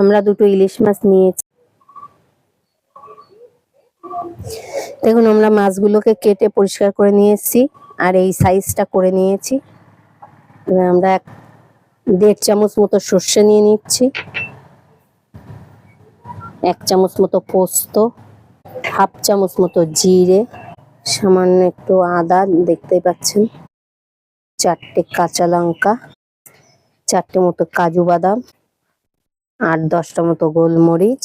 আমরা দুটো ইলিশ মাছ নিয়েছি। দেখুন, আমরা মাছগুলোকে কেটে পরিষ্কার করে নিয়ে এসেছি আর এই সাইজটা করে নিয়েছি। আমরা এক দেড় চামচ মতো সর্ষে নিয়ে নিচ্ছি। এক চামচ মতো পোস্ত, হাফ চামচ মতো জিরে, সামান্য একটু আদা, দেখতেই পাচ্ছেন। চারটে কাঁচা লঙ্কা, চারটে মতো কাজু বাদাম। আর দশটা মতো গোলমরিচ।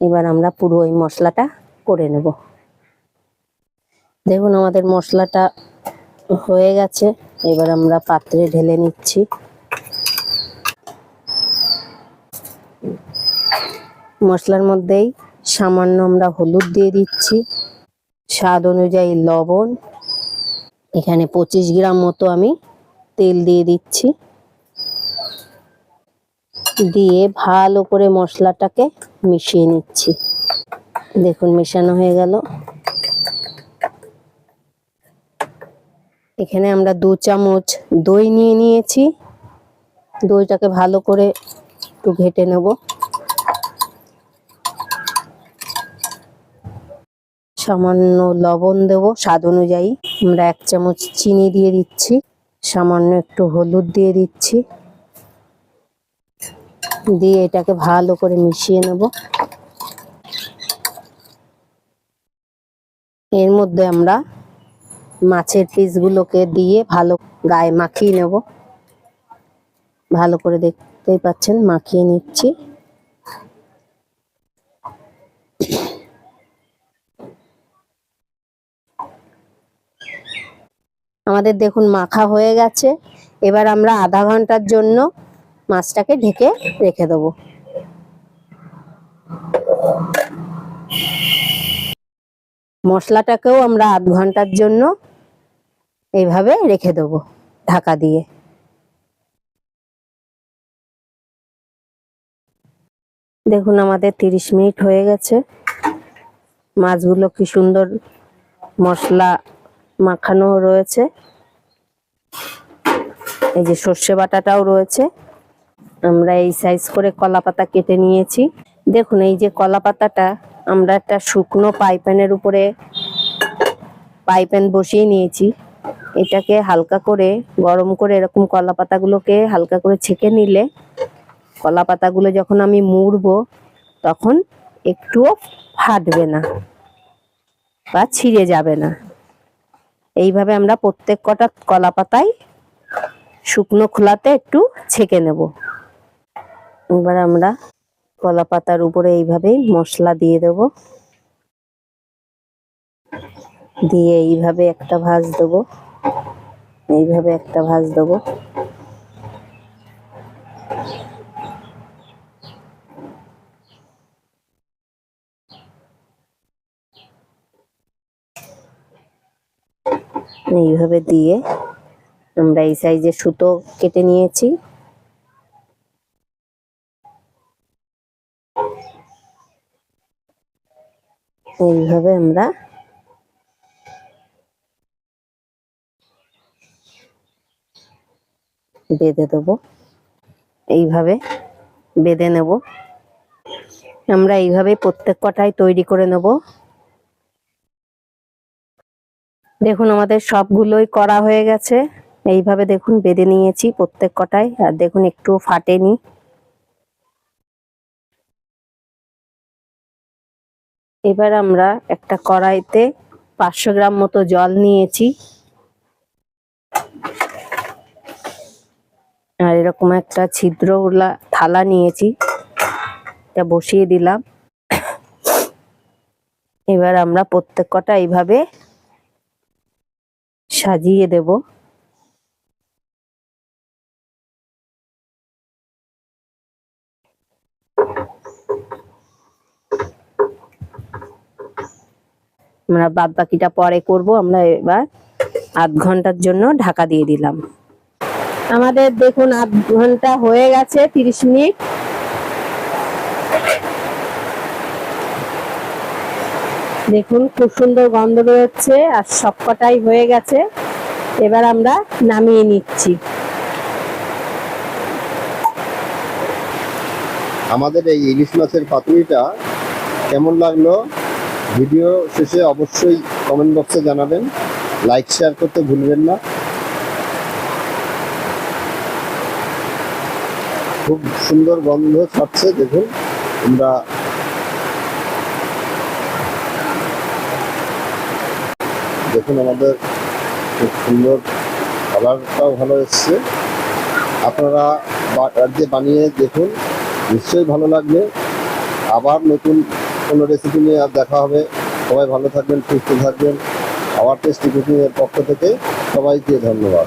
এবার আমরা পুরো ওই মশলাটা করে নেব। দেখুন আমাদের মশলাটা হয়ে গেছে। এবার আমরা পাত্রে ঢেলে নিচ্ছি। মশলার মধ্যেই সামান্য আমরা হলুদ দিয়ে দিচ্ছি। স্বাদ অনুযায়ী লবণ। এখানে পঁচিশ গ্রাম মতো আমি তেল দিয়ে দিচ্ছি। দিয়ে ভালো করে মশলাটাকে মিশিয়ে নিচ্ছি। দেখুন, মেশানো হয়ে গেল। এখানে আমরা দু চামচ দই নিয়ে নিয়েছি। দইটাকে ভালো করে একটু ঘেটে নেব। সামান্য লবণ দেব, স্বাদ অনুযায়ী। আমরা এক চামচ চিনি দিয়ে দিচ্ছি। সামান্য একটু হলুদ দিয়ে দিচ্ছি। দিয়ে এটাকে ভালো করে মিশিয়ে নেব। এর মধ্যে আমরা মাছের পিসগুলোকে দিয়ে ভালো গায়ে মাখিয়ে নেব। ভালো করে দেখতেই পাচ্ছেন, মাখিয়ে নিচ্ছি। আমাদের দেখুন, মাখা হয়ে গেছে। এবার আমরা আধা ঘণ্টার জন্য মাছটাকে ঢেকে রেখে দেবো। মশলাটাকেও আমরা আধ ঘণ্টার জন্য এইভাবে রেখে দেবো ঢাকা দিয়ে। দেখুন আমাদের তিরিশ মিনিট হয়ে গেছে। মাছগুলো কি সুন্দর মশলা মাখানো রয়েছে। এই যে সর্ষে বাটাটাও রয়েছে। আমরা এই সাইজ করে কলা পাতা কেটে নিয়েছি। দেখুন, এই যে কলা পাতাটা আমরা একটা শুকনো পাইপ্যানের উপরে পাইপ্যান বসিয়ে নিয়েছি। এটাকে হালকা করে, গরম করে এরকম কলা পাতাগুলোকে হালকা করে ছেঁকে নিলে কলা পাতাগুলো যখন আমি মুড়বো, তখন একটুও ফাটবে না বা ছিঁড়ে যাবে না। এইভাবে আমরা প্রত্যেক কটা কলা পাতায় শুকনো খোলাতে একটু ছেঁকে নেব। এবার আমরা কলা পাতার উপরে এইভাবে মশলা দিয়ে দেব। দিয়ে এইভাবে একটা ভাজ দেবো। এইভাবে একটা ভাজ দেবো। এইভাবে দিয়ে আমরা এই সাইজে সুতো কেটে নিয়েছি। এইভাবে আমরা বেঁধে দেবো। এইভাবে বেঁধে নেব। আমরা এইভাবে প্রত্যেক কটাই তৈরি করে নেব। দেখুন আমাদের সবগুলোই করা হয়ে গেছে। এইভাবে দেখুন বেঁধে নিয়েছি প্রত্যেক কটাই। আর দেখুন একটু ফাটেনি। এবার আমরা একটা কড়াইতে পাঁচশো গ্রাম মতো জল নিয়েছি। আর এরকম একটা ছিদ্রওয়ালা থালা নিয়েছি, এটা বসিয়ে দিলাম। এবার আমরা প্রত্যেক কটা এইভাবে সাজিয়ে দেব। আমরা বাদ বাকিটা পরে করব, আমরা এবার আধ ঘণ্টার জন্য ঢাকা দিয়ে দিলাম। আমাদের দেখুন আধ ঘণ্টা হয়ে গেছে, তিরিশ মিনিট। দেখুন খুব সুন্দর গন্ধ বেরোচ্ছে আর সবকটাই হয়ে গেছে। এবার আমরা নামিয়ে নিচ্ছি। আমাদের এই ইলিশ মাছের পাতুরিটা কেমন লাগল? ভিডিও শেষে অবশ্যই কমেন্ট বক্সে জানাবেন। লাইক শেয়ার করতে ভুলবেন না। খুব সুন্দর গন্ধ ছাড়ছে, দেখুন। আমরা দেখুন আমাদের খুব সুন্দর কালারটাও ভালো এসছে। আপনারা বাড়িতে বানিয়ে দেখুন, নিশ্চয়ই ভালো লাগবে। আবার নতুন কোনো রেসিপি নিয়ে আর দেখা হবে। সবাই ভালো থাকবেন, সুস্থ থাকবেন। আবার টেস্টি কুকিংয়ের পক্ষ থেকে সবাইকে ধন্যবাদ।